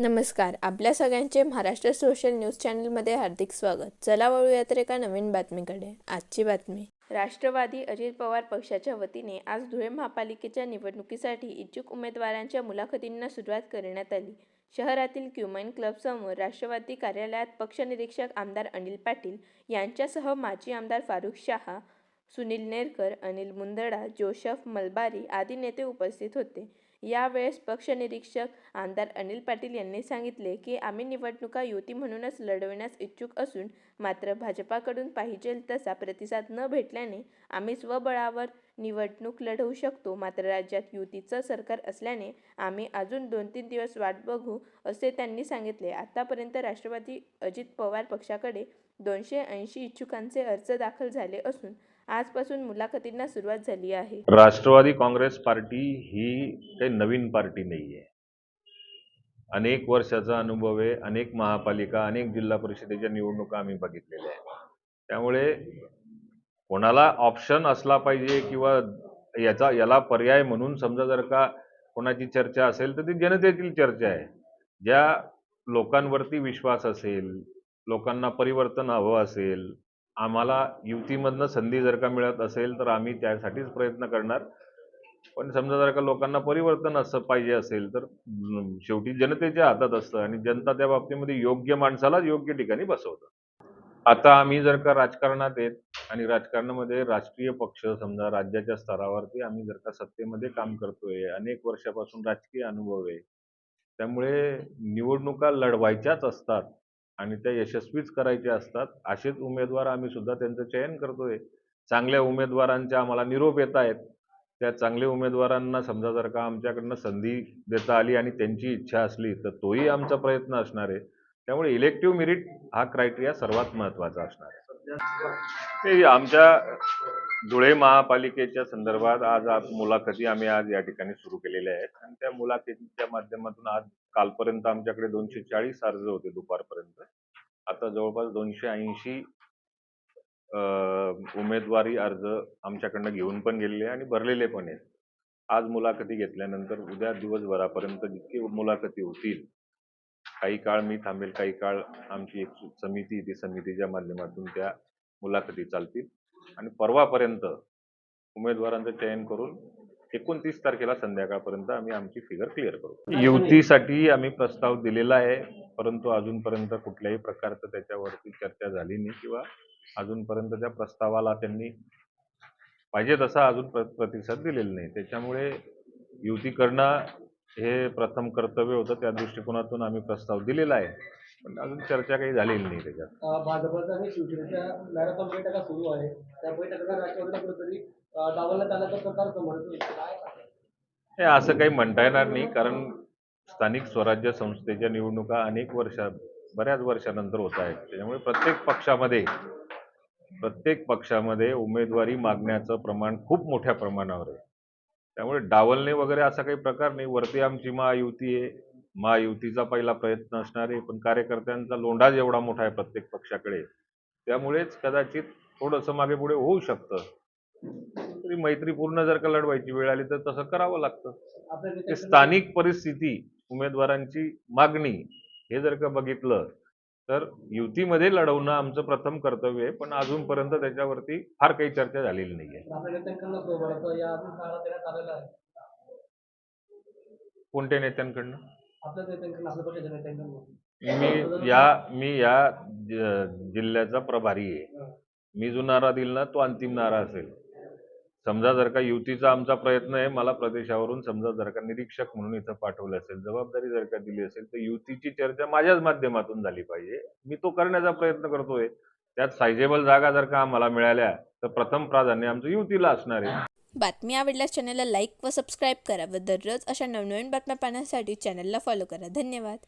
नमस्कार आपल्या सगळ्यांचे महाराष्ट्र सोशल न्यूज चॅनलमध्ये हार्दिक स्वागत. चला वळूयात तर एका नवीन बातमीकडे. आजची बातमी. राष्ट्रवादी अजित पवार पक्षाच्या वतीने आज धुळे महापालिकेच्या निवडणुकीसाठी इच्छुक उमेदवारांच्या मुलाखतींना सुरुवात करण्यात आली. शहरातील क्युमाइन क्लबसमोर राष्ट्रवादी कार्यालयात पक्षनिरीक्षक आमदार अनिल पाटील यांच्यासह माजी आमदार फारुख शहा सुनील नेरकर अनिल मुंदडा जोशफ मलबारी आदी नेते उपस्थित होते. यावेळेस पक्षनिरीक्षक आमदार अनिल पाटील यांनी सांगितले की आम्ही निवडणुका युती म्हणूनच लढविण्यास इच्छुक असून मात्र भाजपाकडून पाहिजे तसा प्रतिसाद न भेटल्याने आम्ही स्वबळावर निवडणूक लढवू शकतो. मात्र राज्यात युतीचं सरकार असल्याने आम्ही अजून दोन तीन दिवस वाट बघू असे त्यांनी सांगितले. आतापर्यंत राष्ट्रवादी अजित पवार पक्षाकडे दोनशे ऐंशी इच्छुकांचे अर्ज दाखल झाले असून आजपासून मुलाखतींना सुरुवात झाली आहे. राष्ट्रवादी काँग्रेस पार्टी ही काही नवीन पार्टी नाही आहे. अनेक वर्षाचा अनुभव आहे अनेक महापालिका अनेक जिल्हा परिषदेच्या निवडणुका आम्ही बघितलेल्या आहेत. त्यामुळे कोणाला ऑप्शन असला पाहिजे किंवा याचा याला पर्याय म्हणून समजा जर का कोणाची चर्चा असेल तर ती जनतेतील चर्चा आहे. ज्या लोकांवरती विश्वास असेल लोकांना परिवर्तन हवं असेल आम्हाला युतीमधनं संधी जर का मिळत असेल तर आम्ही त्यासाठीच प्रयत्न करणार. पण समजा जर का लोकांना परिवर्तन असं पाहिजे असेल तर शेवटी जनतेच्या हातात असतं आणि जनता त्या बाबतीमध्ये योग्य माणसाला योग्य ठिकाणी बसवतं. आता आम्ही जर का राजकारणात येत आणि राजकारणामध्ये राष्ट्रीय पक्ष समजा राज्याच्या स्तरावरती आम्ही जर का सत्तेमध्ये काम करतोय अनेक वर्षापासून राजकीय अनुभव आहे त्यामुळे निवडणुका लढवायच्याच असतात. आणि त्या यशस्वीच करायच्या असतात असेच उमेदवार आम्ही सुद्धा त्यांचं चयन करतोय. चांगल्या उमेदवारांच्या आम्हाला निरोप येत आहेत. त्या चांगल्या उमेदवारांना समजा जर का आमच्याकडनं संधी देता आली आणि त्यांची इच्छा असली तर तोही आमचा प्रयत्न असणार आहे. त्यामुळे इलेक्टिव्ह मेरिट हा क्रायटेरिया सर्वात महत्त्वाचा असणार आहे. ते आमच्या धुळे महापालिकेच्या संदर्भात आज आज मुलाखती आम्ही आज या ठिकाणी सुरू केलेल्या आहेत. आणि त्या मुलाखतीच्या माध्यमातून आज कालपर्यंत आमच्याकडे दोनशे चाळीस अर्ज होते दुपारपर्यंत. आता जवळपास दोनशे ऐंशी उमेदवारी अर्ज आमच्याकडनं घेऊन पण गेलेले आणि भरलेले पण आहेत. आज मुलाखती घेतल्यानंतर उद्या दिवसभरापर्यंत जितके मुलाखती होतील काही काळ मी थांबेल काही काळ आमची एक समिती ती समितीच्या माध्यमातून त्या मुलाखती चालतील. आणि परवापर्यंत उमेदवारांचं चयन करून एकोणतीस तारखेला संध्याकाळपर्यंत आम्ही आमची फिगर क्लिअर करू. युतीसाठी आम्ही प्रस्ताव दिलेला आहे परंतु अजूनपर्यंत कुठल्याही प्रकारचं त्याच्यावरती चर्चा झाली नाही किंवा अजूनपर्यंत त्या प्रस्तावाला त्यांनी पाहिजे तसा अजून प्र प्रतिसाद दिलेला नाही. त्याच्यामुळे युती करणं हे प्रथम कर्तव्य होतं. त्या दृष्टिकोनातून आम्ही प्रस्ताव दिलेला आहे. पण अजून चर्चा काही झालेली नाही त्याच्यात. भाजपचा आणि शिवसेनेच्या मॅरेथॉन बैठका सुरू आहे. त्या बैठकांना राष्ट्रवादीला कुठेतरी डावलण्यात आल्याचा प्रकार समोर येतोय. काय हे असं काही म्हणता येणार नाही कारण स्थानिक स्वराज्य संस्थेच्या निवडणुका अनेक वर्षा बऱ्याच वर्षानंतर होत आहेत. त्याच्यामुळे प्रत्येक पक्षामध्ये प्रत्येक पक्षामध्ये उमेदवारी मागण्याचं प्रमाण खूप मोठ्या प्रमाणावर आहे. त्यामुळे डावलणे वगैरे असा काही प्रकार नाही. वरती आमची महायुती आहे. महायुतीचा पहिला प्रयत्न असणार आहे पण कार्यकर्त्यांचा लोंढाच एवढा मोठा आहे प्रत्येक पक्षाकडे. त्यामुळेच कदाचित थोडंसं मागे पुढे होऊ शकतं. तरी मैत्रीपूर्ण जर का लढवायची वेळ आली तर तसं करावं लागतं. स्थानिक परिस्थिती उमेदवारांची मागणी हे जर का बघितलं तर युतीमध्ये लढवणं आमचं प्रथम कर्तव्य आहे पण अजूनपर्यंत त्याच्यावरती फार काही चर्चा झालेली नाहीये कोणत्या नेत्यांकडनं? मी या मी या ज- जिल्ह्याचा प्रभारी आहे. मी जो नारा दिला ना तो अंतिम नारा असेल. समजा जर का युतीचा आमचा प्रयत्न आहे मला प्रदेशावरून समजा जर का निरीक्षक म्हणून इथं पाठवलं असेल जबाबदारी जर का दिली असेल तर युतीची चर्चा माझ्याच माध्यमातून झाली पाहिजे. मी तो करण्याचा प्रयत्न करतोय. त्यात सायझेबल जागा जर का आम्हाला मिळाल्या तर प्रथम प्राधान्य आमचं युतीला असणार आहे. बातमी आवडल्यास चॅनलला लाईक व सबस्क्राईब करा व दररोज अशा नवनवीन बातम्या पाहण्यासाठी चॅनलला फॉलो करा. धन्यवाद.